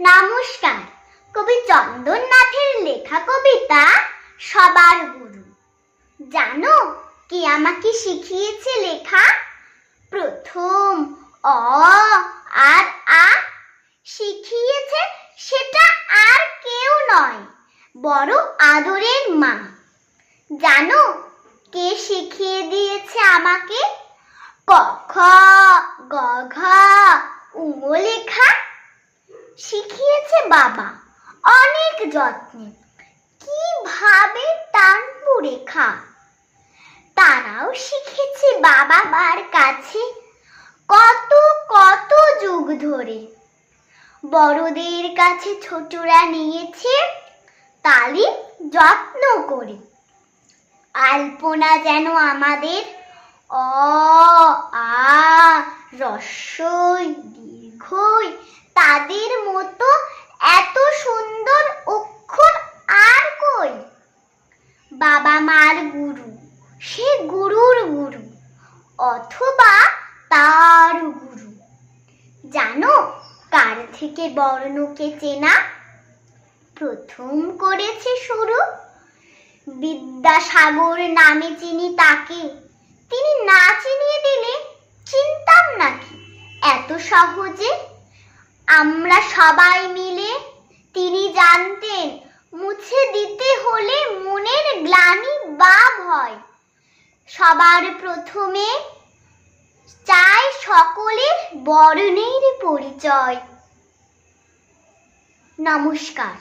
নমস্কার। কবি চন্দননাথের লেখা কবিতা সবার গুরু। জানো কে আমাকে শিখিয়েছে লেখা? প্রথম অ আর আ। শিখিয়েছে সেটা আর কেউ নয় বড় আদরের মা। জানো কে শিখিয়ে দিয়েছে আমাকে? ক, খ, গ, ঘ, উম লেখা শিখিয়েছে বাবা। অনেক যত্নে। কীভাবে টানবো রেখা? তারাও শিখেছে বাবা মার কাছে কত কত যুগ ধরে। বড়দের কাছে ছোটরা নিয়েছে তালিম, যত্ন করে। আলপনা যেন আমাদের অ, আ, রস্যই, দীর্ঘই তাদের মতো এত সুন্দর অক্ষর আর কই? বাবা মার গুরু, সে গুরুর গুরু, অথবা তার গুরু। জানো কার থেকে বর্ণকে চেনা? প্রথম করেছে শুরু। বিদ্যাসাগর নামে চিনি তাকে। তিনি না চিনিয়ে দিলে চিনতাম নাকি? এত সহজে আমরা সবাই মিলে তিনি জানতেন, মুছে দিতে হলে মনের গ্লানি বা ভয় সবার প্রথমে চাই সকলের বর্ণের পরিচয়। নমস্কার।